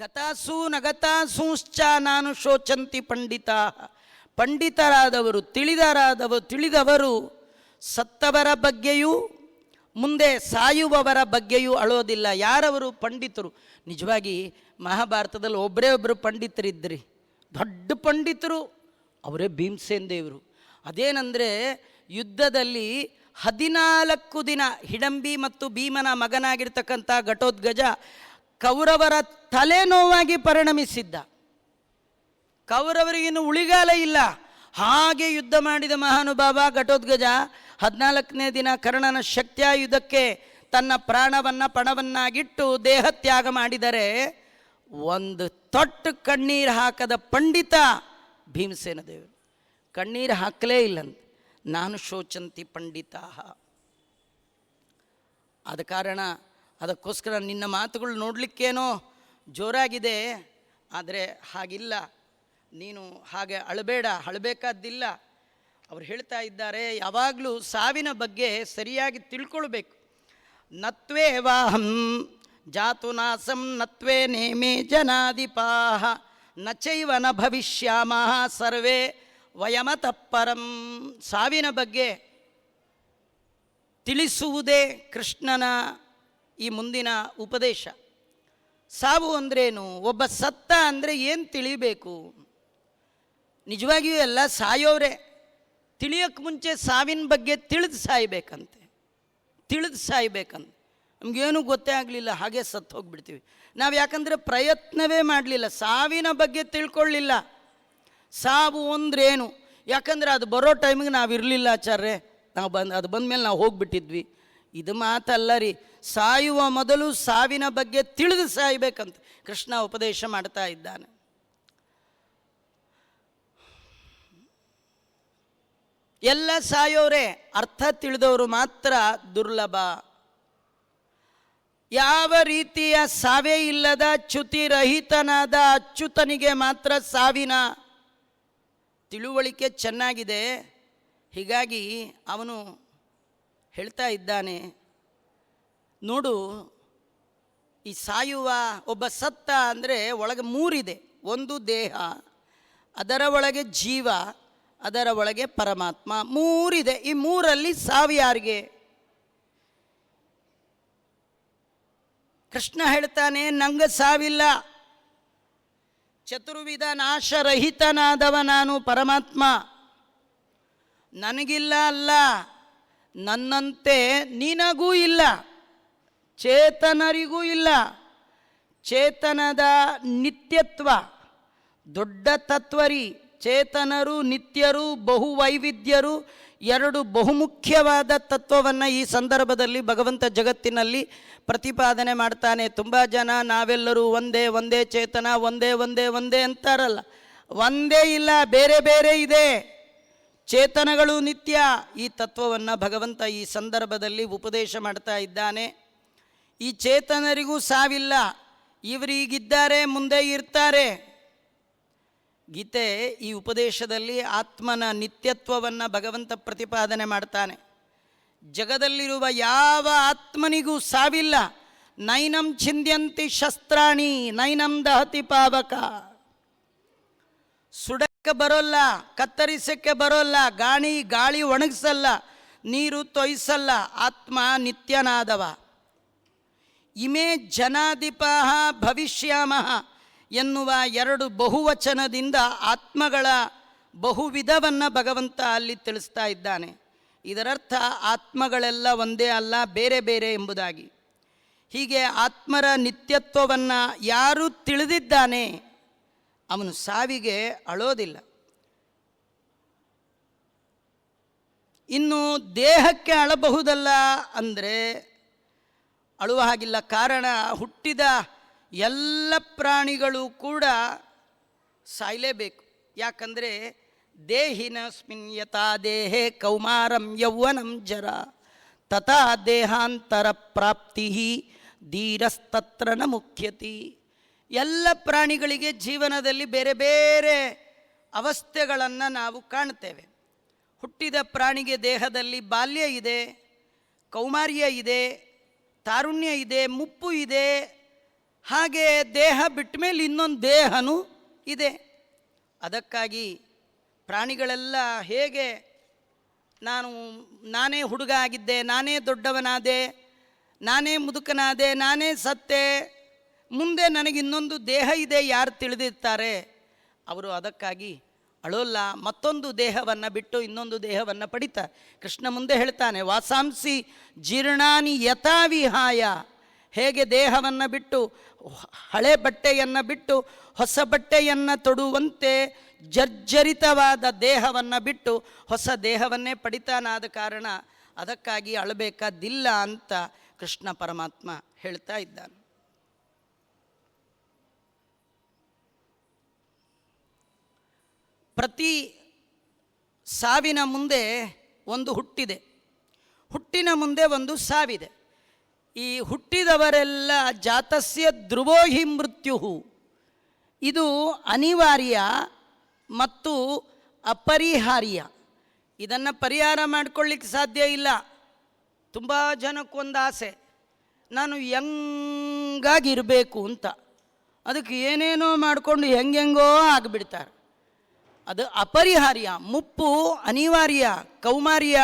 ಗತಾಸು ನಗತಾಸೂಶ್ಚ ನಾನು ಶೋಚಂತಿ ಪಂಡಿತ. ಪಂಡಿತರಾದವರು, ತಿಳಿದರಾದವರು, ತಿಳಿದವರು ಸತ್ತವರ ಬಗ್ಗೆಯೂ ಮುಂದೆ ಸಾಯುವವರ ಬಗ್ಗೆಯೂ ಅಳೋದಿಲ್ಲ. ಯಾರವರು? ಪಂಡಿತರು. ನಿಜವಾಗಿ ಮಹಾಭಾರತದಲ್ಲಿ ಒಬ್ಬರೇ ಒಬ್ಬರು ಪಂಡಿತರಿದ್ದರಿ ದೊಡ್ಡ ಪಂಡಿತರು, ಅವರೇ ಭೀಮಸೇನ್ ದೇವರು. ಅದೇನೆಂದರೆ ಯುದ್ಧದಲ್ಲಿ ಹದಿನಾಲ್ಕು ದಿನ ಹಿಡಂಬಿ ಮತ್ತು ಭೀಮನ ಮಗನಾಗಿರ್ತಕ್ಕಂಥ ಘಟೋದ್ಗಜ ಕೌರವರ ತಲೆನೋವಾಗಿ ಪರಿಣಮಿಸಿದ್ದ. ಕೌರವರಿಗಿನ್ನು ಉಳಿಗಾಲ ಇಲ್ಲ. ಹಾಗೆ ಯುದ್ಧ ಮಾಡಿದ ಮಹಾನುಭಾವ ಘಟೋದ್ಗಜ ಹದಿನಾಲ್ಕನೇ ದಿನ ಕರ್ಣನ ಶಕ್ತ್ಯಾಯುಧಕ್ಕೆ ತನ್ನ ಪ್ರಾಣವನ್ನು ಪಣವನ್ನಾಗಿಟ್ಟು ದೇಹತ್ಯಾಗ ಮಾಡಿದರೆ ಒಂದು ತೊಟ್ಟು ಕಣ್ಣೀರು ಹಾಕದ ಪಂಡಿತ ಭೀಮಸೇನ ದೇವರು. ಕಣ್ಣೀರು ಹಾಕಲೇ ಇಲ್ಲಂತೆ. ನಾನು ಶೋಚಂತಿ ಪಂಡಿತಾ ಆದ ಕಾರಣ ಅದಕ್ಕೋಸ್ಕರ ನಿನ್ನ ಮಾತುಗಳು ನೋಡಲಿಕ್ಕೇನೋ ಜೋರಾಗಿದೆ, ಆದರೆ ಹಾಗಿಲ್ಲ. ನೀನು ಹಾಗೆ ಅಳಬೇಡ, ಅಳಬೇಕಾದ್ದಿಲ್ಲ. ಅವ್ರು ಹೇಳ್ತಾ ಇದ್ದಾರೆ, ಯಾವಾಗಲೂ ಸಾವಿನ ಬಗ್ಗೆ ಸರಿಯಾಗಿ ತಿಳ್ಕೊಳ್ಬೇಕು. ನತ್ವೇ ವಾಹಂ, ಜಾತು ನಾಸಂ, ನತ್ವೇ ನೇಮೇ ಜನಾಧಿಪಾಹ ನಚೈವ ನ ಭವಿಷ್ಯಾಮಃ ಸರ್ವೇ ವಯಮತಪ್ಪರಂ ಪರಂ. ಸಾವಿನ ಬಗ್ಗೆ ತಿಳಿಸುವುದೇ ಕೃಷ್ಣನ ಈ ಮುಂದಿನ ಉಪದೇಶ. ಸಾವು ಅಂದ್ರೇನು? ಒಬ್ಬ ಸತ್ತ ಅಂದರೆ ಏನು ತಿಳಿಬೇಕು? ನಿಜವಾಗಿಯೂ ಎಲ್ಲ ಸಾಯೋರೆ. ತಿಳಿಯೋಕ್ಕೆ ಮುಂಚೆ ಸಾವಿನ ಬಗ್ಗೆ ತಿಳಿದು ಸಾಯ್ಬೇಕಂತೆ. ತಿಳಿದು ಸಾಯ್ಬೇಕಂತ. ನಮಗೇನು ಗೊತ್ತೇ ಆಗಲಿಲ್ಲ, ಹಾಗೆ ಸತ್ತು ಹೋಗ್ಬಿಡ್ತೀವಿ. ನಾವು ಯಾಕಂದರೆ ಪ್ರಯತ್ನವೇ ಮಾಡಲಿಲ್ಲ, ಸಾವಿನ ಬಗ್ಗೆ ತಿಳ್ಕೊಳ್ಳಿಲ್ಲ. ಸಾವು ಅಂದ್ರೇನು? ಯಾಕಂದರೆ ಅದು ಬರೋ ಟೈಮಿಗೆ ನಾವು ಇರಲಿಲ್ಲ ಆಚಾರ್ಯ ನಾವು ಬಂದು, ಅದು ಬಂದಮೇಲೆ ನಾವು ಹೋಗ್ಬಿಟ್ಟಿದ್ವಿ. ಇದು ಮಾತಲ್ಲ ರೀ. ಸಾಯುವ ಮೊದಲು ಸಾವಿನ ಬಗ್ಗೆ ತಿಳಿದು ಸಾಯಬೇಕಂತ ಕೃಷ್ಣ ಉಪದೇಶ ಮಾಡ್ತಾ ಇದ್ದಾನೆ. ಎಲ್ಲ ಸಾಯೋರೆ, ಅರ್ಥ ತಿಳಿದವರು ಮಾತ್ರ ದುರ್ಲಭ. ಯಾವ ರೀತಿಯ ಸಾವೇ ಇಲ್ಲದ ಚ್ಯುತಿರಹಿತನಾದ ಅಚ್ಯುತನಿಗೆ ಮಾತ್ರ ಸಾವಿನ ತಿಳುವಳಿಕೆ ಚೆನ್ನಾಗಿದೆ. ಹೀಗಾಗಿ ಅವನು ಹೇಳ್ತಾ ಇದ್ದಾನೆ, ನೋಡು, ಈ ಸಾಯುವ ಒಬ್ಬ ಸತ್ತ ಅಂದರೆ ಒಳಗೆ ಮೂರಿದೆ, ಒಂದು ದೇಹ, ಅದರ ಒಳಗೆ ಜೀವ, ಅದರ ಒಳಗೆ ಪರಮಾತ್ಮ, ಮೂರಿದೆ, ಈ ಮೂರಲ್ಲಿ ಸಾವು ಯಾರಿಗೆ? ಕೃಷ್ಣ ಹೇಳ್ತಾನೆ, ನಂಗೆ ಸಾವಿಲ್ಲ. ಚತುರ್ವಿಧ ನಾಶರಹಿತನಾದವ ನಾನು ಪರಮಾತ್ಮ. ನನಗಿಲ್ಲ ಅಲ್ಲ. ನನ್ನಂತೆ ನಿನಗೂ ಇಲ್ಲ, ಚೇತನರಿಗೂ ಇಲ್ಲ. ಚೇತನದ ನಿತ್ಯತ್ವ, ದೊಡ್ಡ ತತ್ವರಿ, ಚೇತನರು, ನಿತ್ಯರು, ಬಹುವೈವಿಧ್ಯರು, ಎರಡು ಬಹುಮುಖ್ಯವಾದ ತತ್ವವನ್ನು ಈ ಸಂದರ್ಭದಲ್ಲಿ ಭಗವಂತ ಜಗತ್ತಿನಲ್ಲಿ ಪ್ರತಿಪಾದನೆ ಮಾಡ್ತಾನೆ. ತುಂಬ ಜನ ನಾವೆಲ್ಲರೂ ಒಂದೇ ಒಂದೇ ಚೇತನ, ಒಂದೇ ಒಂದೇ ಒಂದೇ ಅಂತಾರಲ್ಲ. ಒಂದೇ ಇಲ್ಲ, ಬೇರೆ ಬೇರೆ ಇದೆ. ಚೇತನಗಳು ನಿತ್ಯ ಈ ತತ್ವವನ್ನು ಭಗವಂತ ಈ ಸಂದರ್ಭದಲ್ಲಿ ಉಪದೇಶ ಮಾಡ್ತಾ ಇದ್ದಾನೆ. ಈ ಚೇತನರಿಗೂ ಸಾವಿಲ್ಲ. ಇವರೀಗಿದ್ದಾರೆ, ಮುಂದೆ ಇರ್ತಾರೆ. ಗೀತೆ ಈ ಉಪದೇಶದಲ್ಲಿ ಆತ್ಮನ ನಿತ್ಯತ್ವವನ್ನು ಭಗವಂತ ಪ್ರತಿಪಾದನೆ ಮಾಡ್ತಾನೆ. ಜಗದಲ್ಲಿರುವ ಯಾವ ಆತ್ಮನಿಗೂ ಸಾವಿಲ್ಲ. ನೈನಂ ಛಿಂದ್ಯಂತಿ ಶಸ್ತ್ರಾಣಿ, ನೈನಂ ದಹತಿ ಪಾವಕ. ಸುಡಕ್ಕೆ ಬರೋಲ್ಲ, ಕತ್ತರಿಸಕ್ಕೆ ಬರೋಲ್ಲ ಗಾಳಿ ಗಾಳಿ ಒಣಗಿಸಲ್ಲ, ನೀರು ತೊಯ್ಸಲ್ಲ, ಆತ್ಮ ನಿತ್ಯನಾದವ. ಇಮೇ ಜನಾಧಿಪಾಹ ಭವಿಷ್ಯಾಮಹ ಎನ್ನುವ ಎರಡು ಬಹುವಚನದಿಂದ ಆತ್ಮಗಳ ಬಹುವಿಧವನ್ನು ಭಗವಂತ ಅಲ್ಲಿ ತಿಳಿಸ್ತಾ ಇದ್ದಾನೆ. ಇದರರ್ಥ ಆತ್ಮಗಳೆಲ್ಲ ಒಂದೇ ಅಲ್ಲ, ಬೇರೆ ಬೇರೆ ಎಂಬುದಾಗಿ. ಹೀಗೆ ಆತ್ಮರ ನಿತ್ಯತ್ವವನ್ನು ಯಾರು ತಿಳಿದಿದ್ದಾನೆ ಅವನು ಸಾವಿಗೆ ಅಳೋದಿಲ್ಲ. ಇನ್ನು ದೇಹಕ್ಕೆ ಅಳಬಹುದಲ್ಲ ಅಂದರೆ ಅಳುವ ಹಾಗಿಲ್ಲ. ಕಾರಣ ಹುಟ್ಟಿದ ಎಲ್ಲ ಪ್ರಾಣಿಗಳು ಕೂಡ ಸಾಯಲೇಬೇಕು. ಯಾಕಂದರೆ ದೇಹಿನಸ್ಮಿನ್ ಯಥಾ ದೇಹೇ ಕೌಮಾರಂ ಯೌವನಂ ಜರ. ತಥಾ ದೇಹಾಂತರ ಪ್ರಾಪ್ತಿ ಧೀರಸ್ತತ್ರ ನ ಮುಖ್ಯತಿ. ಎಲ್ಲ ಪ್ರಾಣಿಗಳಿಗೆ ಜೀವನದಲ್ಲಿ ಬೇರೆ ಬೇರೆ ಅವಸ್ಥೆಗಳನ್ನು ನಾವು ಕಾಣ್ತೇವೆ ಹುಟ್ಟಿದ ಪ್ರಾಣಿಗೆ ದೇಹದಲ್ಲಿ ಬಾಲ್ಯ ಇದೆ, ಕೌಮಾರ್ಯ ಇದೆ, ತಾರುಣ್ಯ ಇದೆ, ಮುಪ್ಪು ಇದೆ. ಹಾಗೆ ದೇಹ ಬಿಟ್ಟ ಮೇಲೆ ಇನ್ನೊಂದು ದೇಹನೂ ಇದೆ. ಅದಕ್ಕಾಗಿ ಪ್ರಾಣಿಗಳೆಲ್ಲ ಹೇಗೆ ನಾನು ನಾನೇ ಹುಡುಗ ಆಗಿದ್ದೆ, ನಾನೇ ದೊಡ್ಡವನಾದೆ, ನಾನೇ ಮುದುಕನಾದೆ, ನಾನೇ ಸತ್ತೆ ಮುಂದೆ ನನಗಿನ್ನೊಂದು ದೇಹ ಇದೆ, ಯಾರು ತಿಳಿದಿರ್ತಾರೆ? ಅವರು ಅದಕ್ಕಾಗಿ ಅಳೋಲ್ಲ, ಮತ್ತೊಂದು ದೇಹವನ್ನು ಬಿಟ್ಟು ಇನ್ನೊಂದು ದೇಹವನ್ನು ಪಡಿತಾರೆ. ಕೃಷ್ಣ ಮುಂದೆ ಹೇಳ್ತಾನೆ, ವಾಸಾಂಸಿ ಜೀರ್ಣಾನಿ ಯಥಾವಿಹಾಯ. ಹೇಗೆ ದೇಹವನ್ನು ಬಿಟ್ಟು, ಹಳೆ ಬಟ್ಟೆಯನ್ನು ಬಿಟ್ಟು, ಹೊಸ ಬಟ್ಟೆಯನ್ನು ತೊಡುವಂತೆ ಜರ್ಜರಿತವಾದ ದೇಹವನ್ನು ಬಿಟ್ಟು ಹೊಸ ದೇಹವನ್ನೇ ಪಡಿತಾನಾದ ಕಾರಣ ಅದಕ್ಕಾಗಿ ಅಳಬೇಕಾದಿಲ್ಲ ಅಂತ ಕೃಷ್ಣ ಪರಮಾತ್ಮ ಹೇಳ್ತಾ ಇದ್ದಾನೆ. ಪ್ರತಿ ಸಾವಿನ ಮುಂದೆ ಒಂದು ಹುಟ್ಟಿದೆ. ಹುಟ್ಟಿನ ಮುಂದೆ ಒಂದು ಸಾವಿದೆ. ಈ ಹುಟ್ಟಿದವರೆಲ್ಲ ಜಾತಸ್ಯ ಧ್ರುವೋಹಿ ಮೃತ್ಯು ಇದು ಅನಿವಾರ್ಯ ಮತ್ತು ಅಪರಿಹಾರ್ಯ. ಇದನ್ನು ಪರಿಹಾರ ಮಾಡ್ಕೊಳ್ಳಿಕ್ಕೆ ಸಾಧ್ಯ ಇಲ್ಲ. ತುಂಬ ಜನಕ್ಕೊಂದು ಆಸೆ. ನಾನು ಹೆಂಗಾಗಿರಬೇಕು ಅಂತ. ಅದಕ್ಕೆ ಏನೇನೋ ಮಾಡಿಕೊಂಡು ಹೆಂಗೆಂಗೋ ಆಗಿಬಿಡ್ತಾರೆ. ಅದು ಅಪರಿಹಾರ್ಯ, ಮುಪ್ಪು ಅನಿವಾರ್ಯ, ಕೌಮಾರ್ಯ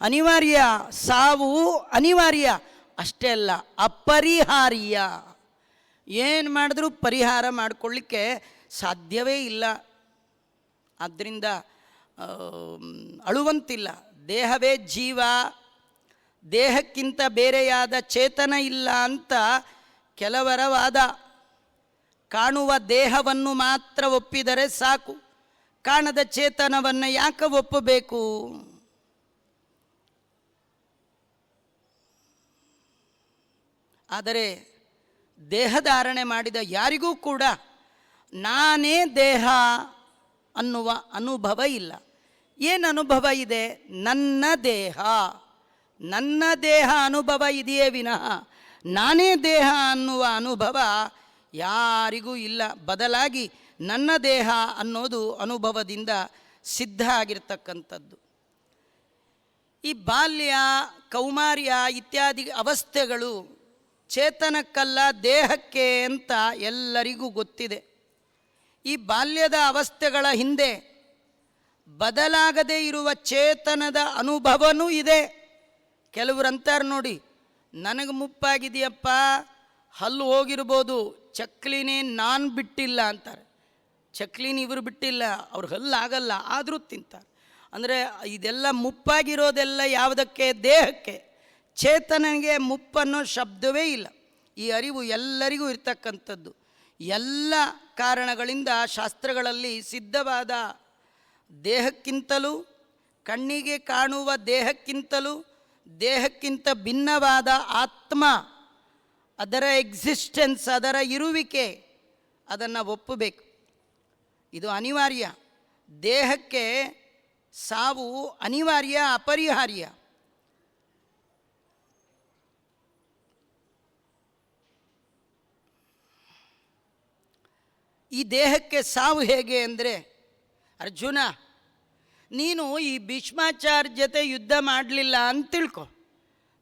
ಅನಿವಾರ್ಯ, ಸಾವು ಅನಿವಾರ್ಯ, ಅಷ್ಟೇ ಅಲ್ಲ, ಅಪರಿಹಾರ್ಯ. ಏನು ಮಾಡಿದ್ರೂ ಪರಿಹಾರ ಮಾಡಿಕೊಳ್ಳಿಕ್ಕೆ ಸಾಧ್ಯವೇ ಇಲ್ಲ. ಆದ್ದರಿಂದ ಅಳುವಂತಿಲ್ಲ. ದೇಹವೇ ಜೀವ, ದೇಹಕ್ಕಿಂತ ಬೇರೆಯಾದ ಚೇತನ ಇಲ್ಲ ಅಂತ ಕೆಲವರ ವಾದ. ಕಾಣುವ ದೇಹವನ್ನು ಮಾತ್ರ ಒಪ್ಪಿದರೆ ಸಾಕು. ಕಾಣದ ಚೇತನವನ್ನು ಯಾಕೆ ಒಪ್ಪಬೇಕು? ಆದರೆ ದೇಹಧಾರಣೆ ಮಾಡಿದ ಯಾರಿಗೂ ಕೂಡ ನಾನೇ ದೇಹ ಅನ್ನುವ ಅನುಭವ ಇಲ್ಲ. ಏನು ಅನುಭವ ಇದೆ? ನನ್ನ ದೇಹ. ನನ್ನ ದೇಹ ಅನುಭವ ಇದೆಯೇ ವಿನಃ ನಾನೇ ದೇಹ ಅನ್ನುವ ಅನುಭವ ಯಾರಿಗೂ ಇಲ್ಲ. ಬದಲಾಗಿ ನನ್ನ ದೇಹ ಅನ್ನೋದು ಅನುಭವದಿಂದ ಸಿದ್ಧ ಆಗಿರ್ತಕ್ಕಂಥದ್ದು. ಈ ಬಾಲ್ಯ, ಕೌಮಾರ್ಯ ಇತ್ಯಾದಿ ಅವಸ್ಥೆಗಳು ಚೇತನಕ್ಕಲ್ಲ ದೇಹಕ್ಕೆ ಅಂತ ಎಲ್ಲರಿಗೂ ಗೊತ್ತಿದೆ. ಈ ಬಾಲ್ಯದ ಅವಸ್ಥೆಗಳ ಹಿಂದೆ ಬದಲಾಗದೇ ಇರುವ ಚೇತನದ ಅನುಭವನೂ ಇದೆ. ಕೆಲವರು ಅಂತಾರೆ ನೋಡಿ, ನನಗೆ ಮುಪ್ಪಾಗಿದೆಯಪ್ಪ ಹಲ್ಲು ಹೋಗಿರ್ಬೋದು, ಚಕ್ಲಿನೇ ನಾನು ಬಿಟ್ಟಿಲ್ಲ ಅಂತಾರೆ. ಚಕ್ಲಿನ ಇವರು ಬಿಟ್ಟಿಲ್ಲ, ಅವ್ರ ಹಲ್ಲು ಆಗಲ್ಲ, ಆದರೂ ತಿಂತಾರೆ. ಅಂದರೆ ಇದೆಲ್ಲ ಮುಪ್ಪಾಗಿರೋದೆಲ್ಲ ಯಾವುದಕ್ಕೆ? ದೇಹಕ್ಕೆ. ಚೇತನಿಗೆ ಮುಪ್ಪನ್ನೋ ಶಬ್ದವೇ ಇಲ್ಲ. ಈ ಅರಿವು ಎಲ್ಲರಿಗೂ ಇರ್ತಕ್ಕಂಥದ್ದು. ಎಲ್ಲ ಕಾರಣಗಳಿಂದ ಶಾಸ್ತ್ರಗಳಲ್ಲಿ ಸಿದ್ಧವಾದ ದೇಹಕ್ಕಿಂತಲೂ, ಕಣ್ಣಿಗೆ ಕಾಣುವ ದೇಹಕ್ಕಿಂತಲೂ, ದೇಹಕ್ಕಿಂತ ಭಿನ್ನವಾದ ಆತ್ಮ ಅದರ ಎಕ್ಸಿಸ್ಟೆನ್ಸ್ ಅದರ ಇರುವಿಕೆ, ಅದನ್ನು ಒಪ್ಪಬೇಕು. ಇದು ಅನಿವಾರ್ಯ. ದೇಹಕ್ಕೆ ಸಾವು ಅನಿವಾರ್ಯ, ಅಪರಿಹಾರ್ಯ. ಈ ದೇಹಕ್ಕೆ ಸಾವು ಹೇಗೆ ಅಂದರೆ, ಅರ್ಜುನ, ನೀನು ಈ ಭೀಷ್ಮಾಚಾರ್ಯ ಜೊತೆ ಯುದ್ಧ ಮಾಡಲಿಲ್ಲ ಅಂತ ತಿಳ್ಕೊ.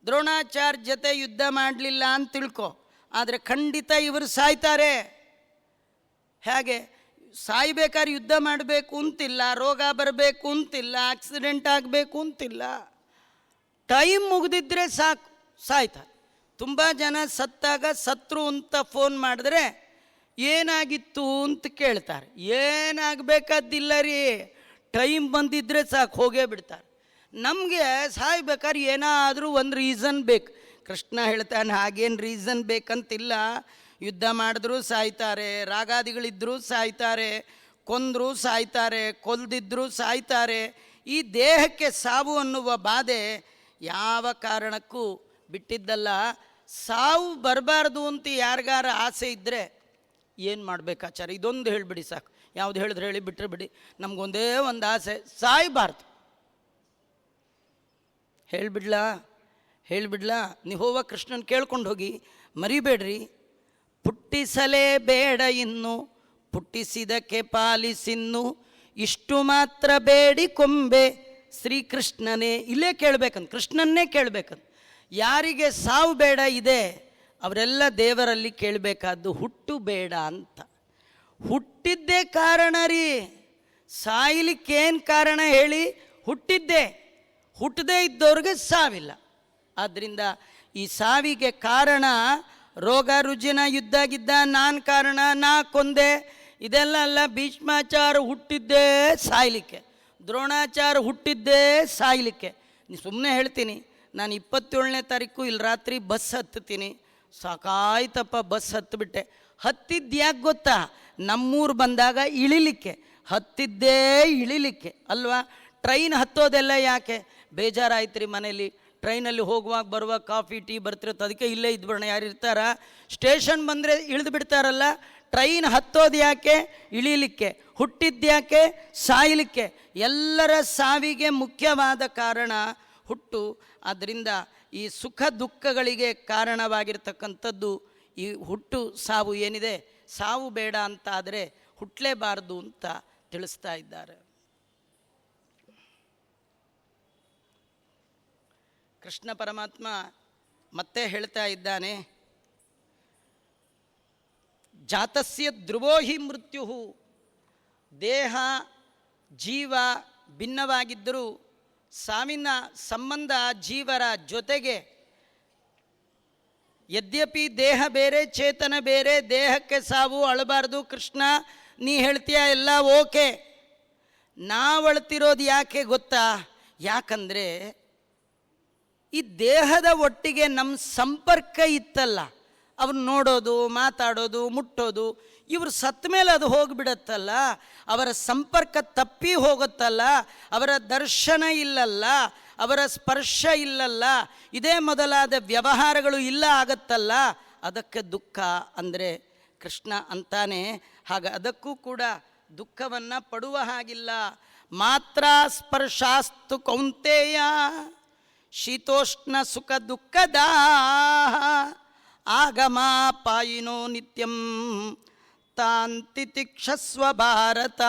ದ್ರೋಣಾಚಾರ್ಯ ಜೊತೆ ಯುದ್ಧ ಮಾಡಲಿಲ್ಲ ಅಂತ ತಿಳ್ಕೊ. ಆದರೆ ಖಂಡಿತ ಇವರು ಸಾಯ್ತಾರೆ. ಹೇಗೆ? ಸಾಯ್ಬೇಕಾದ್ರೆ ಯುದ್ಧ ಮಾಡಬೇಕು ಅಂತಿಲ್ಲ, ರೋಗ ಬರಬೇಕು ಅಂತಿಲ್ಲ ಆಕ್ಸಿಡೆಂಟ್ ಆಗಬೇಕು ಅಂತಿಲ್ಲ. ಟೈಮ್ ಮುಗಿದಿದ್ರೆ ಸಾಕು, ಸಾಯ್ತಾರೆ. ತುಂಬ ಜನ ಸತ್ತಾಗ ಸತ್ರು ಅಂತ ಫೋನ್ ಮಾಡಿದ್ರೆ ಏನಾಗಿತ್ತು ಅಂತ ಕೇಳ್ತಾರೆ. ಏನಾಗಬೇಕಾದಿಲ್ಲ ರೀ? ಟೈಮ್ ಬಂದಿದ್ದರೆ ಸಾಕು, ಹೋಗೇ ಬಿಡ್ತಾರೆ. ನಮಗೆ ಸಾಯ್ಬೇಕಾದ್ರೆ ಏನಾದರೂ ಒಂದು ರೀಸನ್ ಬೇಕು. ಕೃಷ್ಣ ಹೇಳ್ತಾನೆ, ಹಾಗೇನು ರೀಸನ್ ಬೇಕಂತಿಲ್ಲ. ಯುದ್ಧ ಮಾಡಿದ್ರೂ ಸಾಯ್ತಾರೆ ರಾಗಾದಿಗಳಿದ್ದರೂ ಸಾಯ್ತಾರೆ, ಕೊಂದರೂ ಸಾಯ್ತಾರೆ, ಕೊಲ್ದಿದ್ರೂ ಸಾಯ್ತಾರೆ. ಈ ದೇಹಕ್ಕೆ ಸಾವು ಅನ್ನುವ ಬಾಧೆ ಯಾವ ಕಾರಣಕ್ಕೂ ಬಿಟ್ಟಿದ್ದಲ್ಲ. ಸಾವು ಬರಬಾರ್ದು ಅಂತ ಯಾರಿಗಾರ ಆಸೆ ಇದ್ದರೆ ಏನು ಮಾಡಬೇಕಾಚಾರ ಇದೊಂದು ಹೇಳಿಬಿಡಿ ಸಾಕು. ಯಾವುದು ಹೇಳಿದ್ರೆ ಹೇಳಿ ಬಿಟ್ಟರೆ ಬಿಡಿ. ನಮಗೊಂದೇ ಒಂದು ಆಸೆ, ಸಾಯಬಾರ್ದು. ಹೇಳಿಬಿಡ್ಲಾ? ಹೇಳಿಬಿಡ್ಲಾ? ನೀವು ಹೋಗ ಕೃಷ್ಣನ ಕೇಳ್ಕೊಂಡು ಹೋಗಿ ಮರಿಬೇಡ್ರಿ. ಪುಟ್ಟಿಸಲೇ ಬೇಡ ಇನ್ನು, ಪುಟ್ಟಿಸಿದಕ್ಕೆ ಪಾಲಿಸಿನ್ನು, ಇಷ್ಟು ಮಾತ್ರ ಬೇಡಿ ಕೊಂಬೆ. ಶ್ರೀಕೃಷ್ಣನೇ, ಇಲ್ಲೇ ಕೇಳ್ಬೇಕಂತ, ಕೃಷ್ಣನ್ನೇ ಕೇಳಬೇಕಂತ. ಯಾರಿಗೆ ಸಾವು ಬೇಡ ಇದೆ, ಅವರೆಲ್ಲ ದೇವರಲ್ಲಿ ಕೇಳಬೇಕಾದ್ದು ಹುಟ್ಟು ಬೇಡ ಅಂತ. ಹುಟ್ಟಿದ್ದೇ ಕಾರಣ ರೀ. ಸಾಯ್ಲಿಕ್ಕೇನು ಕಾರಣ ಹೇಳಿ? ಹುಟ್ಟಿದ್ದೇ. ಹುಟ್ಟದೇ ಇದ್ದವ್ರಿಗೆ ಸಾವಿಲ್ಲ. ಆದ್ದರಿಂದ ಈ ಸಾವಿಗೆ ಕಾರಣ ರೋಗ ರುಜಿನ ಯುದ್ಧ ಗಿದ್ದ ನಾನು ಕಾರಣ, ನಾ ಕೊಂದೆ. ಇದೆಲ್ಲ ಅಲ್ಲ, ಭೀಷ್ಮಾಚಾರ ಹುಟ್ಟಿದ್ದೇ ಸಾಯ್ಲಿಕ್ಕೆ. ದ್ರೋಣಾಚಾರ ಹುಟ್ಟಿದ್ದೇ ಸಾಯ್ಲಿಕ್ಕೆ. ಸುಮ್ಮನೆ ಹೇಳ್ತೀನಿ, ನಾನು ಇಪ್ಪತ್ತೇಳನೇ ತಾರೀಕು ಇಲ್ಲಿ ರಾತ್ರಿ ಬಸ್ ಹತ್ತುತ್ತೀನಿ. ಸಾಕಾಯ್ತಪ್ಪ, ಬಸ್ ಹತ್ತಿಬಿಟ್ಟೆ ಹತ್ತಿದ್ದು ಯಾಕೆ ಗೊತ್ತಾ? ನಮ್ಮೂರು ಬಂದಾಗ ಇಳಿಲಿಕ್ಕೆ. ಹತ್ತಿದ್ದೇ ಇಳಿಲಿಕ್ಕೆ, ಅಲ್ವಾ? ಟ್ರೈನ್ ಹತ್ತೋದೆಲ್ಲ ಯಾಕೆ? ಬೇಜಾರಾಯ್ತು ರೀ ಮನೇಲಿ. ಟ್ರೈನಲ್ಲಿ ಹೋಗುವಾಗ ಬರುವಾಗ ಕಾಫಿ, ಟೀ ಬರ್ತಿರುತ್ತೆ. ಅದಕ್ಕೆ ಇಲ್ಲೇ ಇದ್ಬಿಡೋಣ. ಯಾರು ಇರ್ತಾರ? ಸ್ಟೇಷನ್ ಬಂದರೆ ಇಳಿದು ಬಿಡ್ತಾರಲ್ಲ. ಟ್ರೈನ್ ಹತ್ತೋದು ಯಾಕೆ? ಇಳಿಲಿಕ್ಕೆ. ಹುಟ್ಟಿದ್ಯಾಕೆ ಸಾಯಲಿಕ್ಕೆ. ಎಲ್ಲರ ಸಾವಿಗೆ ಮುಖ್ಯವಾದ ಕಾರಣ ಹುಟ್ಟು. ಆದ್ದರಿಂದ ಈ ಸುಖ ದುಃಖಗಳಿಗೆ ಕಾರಣವಾಗಿರ್ತಕ್ಕಂಥದ್ದು ಈ ಹುಟ್ಟು ಸಾವು ಏನಿದೆ? ಸಾವು ಬೇಡ ಅಂತಾದರೆ ಹುಟ್ಟಲೇಬಾರದು ಅಂತ ತಿಳಿಸ್ತಾ ಇದ್ದಾರೆ. ಕೃಷ್ಣ ಪರಮಾತ್ಮ ಮತ್ತೆ ಹೇಳ್ತಾ ಇದ್ದಾನೆ, ಜಾತಸ್ಯ ಧ್ರುವೋಹಿ ಮೃತ್ಯು ದೇಹ ಜೀವ ಭಿನ್ನವಾಗಿದ್ದರೂ ಸಾವಿನ ಸಂಬಂಧ ಜೀವರ ಜೊತೆಗೆ, ಯದ್ಯಪಿ ದೇಹ ಬೇರೆ, ಚೇತನ ಬೇರೆ, ದೇಹಕ್ಕೆ ಸಾವು ಅಳಬಾರ್ದು, ಕೃಷ್ಣ ನೀ ಹೇಳ್ತೀಯ ಎಲ್ಲ ಓಕೆ, ನಾವಳ್ತಿರೋದು ಯಾಕೆ ಗೊತ್ತಾ? ಯಾಕಂದರೆ ಈ ದೇಹದ ಒಟ್ಟಿಗೆ ನಮ್ಮ ಸಂಪರ್ಕ ಇತ್ತಲ್ಲ ಅವ್ರು ನೋಡೋದು, ಮಾತಾಡೋದು, ಮುಟ್ಟೋದು, ಇವರು ಸತ್ತ ಮೇಲೆ ಅದು ಹೋಗಿಬಿಡತ್ತಲ್ಲ, ಅವರ ಸಂಪರ್ಕ ತಪ್ಪಿ ಹೋಗುತ್ತಲ್ಲ, ಅವರ ದರ್ಶನ ಇಲ್ಲಲ್ಲ, ಅವರ ಸ್ಪರ್ಶ ಇಲ್ಲಲ್ಲ, ಇದೇ ಮೊದಲಾದ ವ್ಯವಹಾರಗಳು ಇಲ್ಲ ಆಗತ್ತಲ್ಲ, ಅದಕ್ಕೆ ದುಃಖ ಅಂದರೆ ಕೃಷ್ಣ ಅಂತಾನೆ, ಹಾಗ ಅದಕ್ಕೂ ಕೂಡ ದುಃಖವನ್ನು ಪಡುವ ಹಾಗಿಲ್ಲ. ಮಾತ್ರ ಸ್ಪರ್ಶಾಸ್ತು ಕೌಂತೆಯ. ಶೀತೋಷ್ಣ ಸುಖ ದುಃಖದ ಆಗಮ ಪಾಯಿನೋ ನಿತ್ಯಂ ತಾಂತಿತಿಕ್ಷಸ್ವ ಭಾರತ.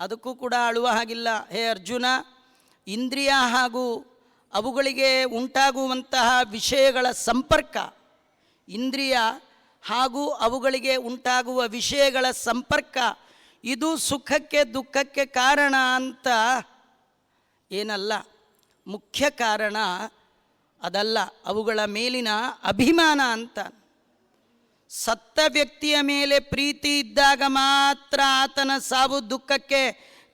ಅದಕ್ಕೂ ಕೂಡ ಅಳುವ ಹಾಗಿಲ್ಲ. ಹೇ ಅರ್ಜುನ, ಇಂದ್ರಿಯ ಹಾಗೂ ಅವುಗಳಿಗೆ ಉಂಟಾಗುವಂತಹ ವಿಷಯಗಳ ಸಂಪರ್ಕ, ಇಂದ್ರಿಯ ಹಾಗೂ ಅವುಗಳಿಗೆ ಉಂಟಾಗುವ ವಿಷಯಗಳ ಸಂಪರ್ಕ, ಇದು ಸುಖಕ್ಕೆ ದುಃಖಕ್ಕೆ ಕಾರಣ ಅಂತ ಏನಲ್ಲ. ಮುಖ್ಯ ಕಾರಣ ಅದಲ್ಲ, ಅವುಗಳ ಮೇಲಿನ ಅಭಿಮಾನ ಅಂತ. ಸತ್ತ ವ್ಯಕ್ತಿಯ ಮೇಲೆ ಪ್ರೀತಿ ಇದ್ದಾಗ ಮಾತ್ರ ಆತನ ಸಾವು ದುಃಖಕ್ಕೆ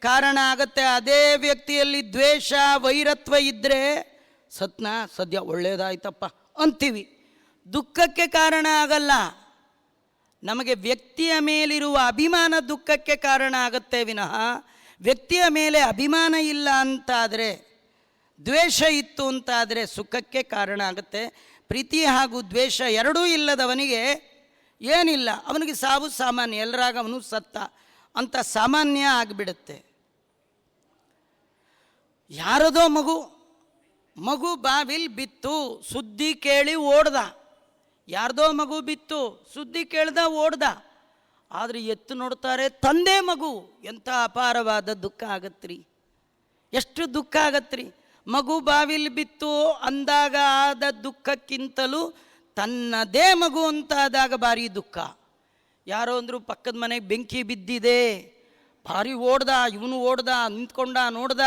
ಕಾರಣ ಆಗತ್ತೆ. ಅದೇ ವ್ಯಕ್ತಿಯಲ್ಲಿ ದ್ವೇಷ, ವೈರತ್ವ ಇದ್ದರೆ ಸತ್ನ ಸದ್ಯ ಒಳ್ಳೆಯದಾಯ್ತಪ್ಪ ಅಂತೀವಿ. ದುಃಖಕ್ಕೆ ಕಾರಣ ಆಗಲ್ಲ. ನಮಗೆ ವ್ಯಕ್ತಿಯ ಮೇಲಿರುವ ಅಭಿಮಾನ ದುಃಖಕ್ಕೆ ಕಾರಣ ಆಗುತ್ತೆ ವಿನಃ ವ್ಯಕ್ತಿಯ ಮೇಲೆ ಅಭಿಮಾನ ಇಲ್ಲ ಅಂತಾದರೆ ದ್ವೇಷ ಇತ್ತು ಅಂತಾದರೆ ಸುಖಕ್ಕೆ ಕಾರಣ ಆಗುತ್ತೆ. ಪ್ರೀತಿ ಹಾಗೂ ದ್ವೇಷ ಎರಡೂ ಇಲ್ಲದವನಿಗೆ ಏನಿಲ್ಲ. ಅವನಿಗೆ ಸಾವು ಸಾಮಾನ್ಯ ಎಲ್ಲರಾಗ ಅವನು ಸತ್ತ ಅಂತ ಸಾಮಾನ್ಯ ಆಗಿಬಿಡುತ್ತೆ. ಯಾರದೋ ಮಗು ಮಗು ಬಾವಿಲ್ ಬಿತ್ತು, ಸುದ್ದಿ ಕೇಳಿ ಓಡ್ದ. ಯಾರದೋ ಮಗು ಬಿತ್ತು, ಸುದ್ದಿ ಕೇಳ್ದ ಓಡ್ದ. ಆದರೆ ಎತ್ತು ನೋಡ್ತಾರೆ, ತಂದೆ ಮಗು ಎಂಥ ಅಪಾರವಾದ ದುಃಖ ಆಗತ್ರಿ. ಎಷ್ಟು ದುಃಖ ಆಗತ್ರಿ. ಮಗು ಬಾವಿಲ್ ಬಿತ್ತು ಅಂದಾಗ ಆದ ದುಃಖಕ್ಕಿಂತಲೂ ತನ್ನದೇ ಮಗು ಅಂತಾದಾಗ ಭಾರಿ ದುಃಖ. ಯಾರೋ ಅಂದರು ಪಕ್ಕದ ಮನೆಗೆ ಬೆಂಕಿ ಬಿದ್ದಿದೆ. ಭಾರಿ ಓಡ್ದ, ಇವನು ಓಡ್ದ, ನಿಂತ್ಕೊಂಡ, ನೋಡ್ದ.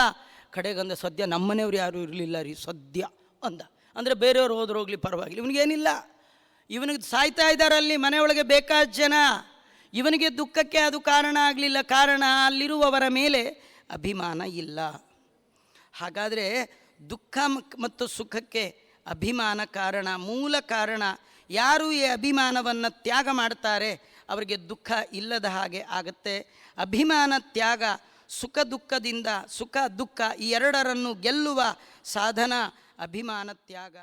ಕಡೆಗಂದ ಸದ್ಯ ನಮ್ಮನೆಯವ್ರು ಯಾರೂ ಇರಲಿಲ್ಲ ರೀ, ಸದ್ಯ ಅಂದ. ಅಂದರೆ ಬೇರೆಯವ್ರು ಹೋದ್ರು ಹೋಗ್ಲಿ ಪರವಾಗಿಲ್ಲ. ಇವನಿಗೇನಿಲ್ಲ. ಇವನಿಗೆ ಸಾಯ್ತಾ ಇದ್ದಾರಲ್ಲಿ ಮನೆಯೊಳಗೆ ಬೇಕಾದ ಜನ. ಇವನಿಗೆ ದುಃಖಕ್ಕೆ ಅದು ಕಾರಣ ಆಗಲಿಲ್ಲ. ಕಾರಣ ಅಲ್ಲಿರುವವರ ಮೇಲೆ ಅಭಿಮಾನ ಇಲ್ಲ. ಹಾಗಾದರೆ ದುಃಖ ಮತ್ತು ಸುಖಕ್ಕೆ ಅಭಿಮಾನ ಕಾರಣ, ಮೂಲ ಕಾರಣ ಯಾರು ಈ ಅಭಿಮಾನವನ್ನು ತ್ಯಾಗ ಮಾಡ್ತಾರೆ? ಅವರಿಗೆ ದುಃಖ ಇಲ್ಲದ ಹಾಗೆ ಆಗುತ್ತೆ. ಅಭಿಮಾನ ತ್ಯಾಗ, ಸುಖ ದುಃಖದಿಂದ ಸುಖ ದುಃಖ ಈ ಎರಡರನ್ನು ಗೆಲ್ಲುವ ಸಾಧನ ಅಭಿಮಾನ ತ್ಯಾಗ.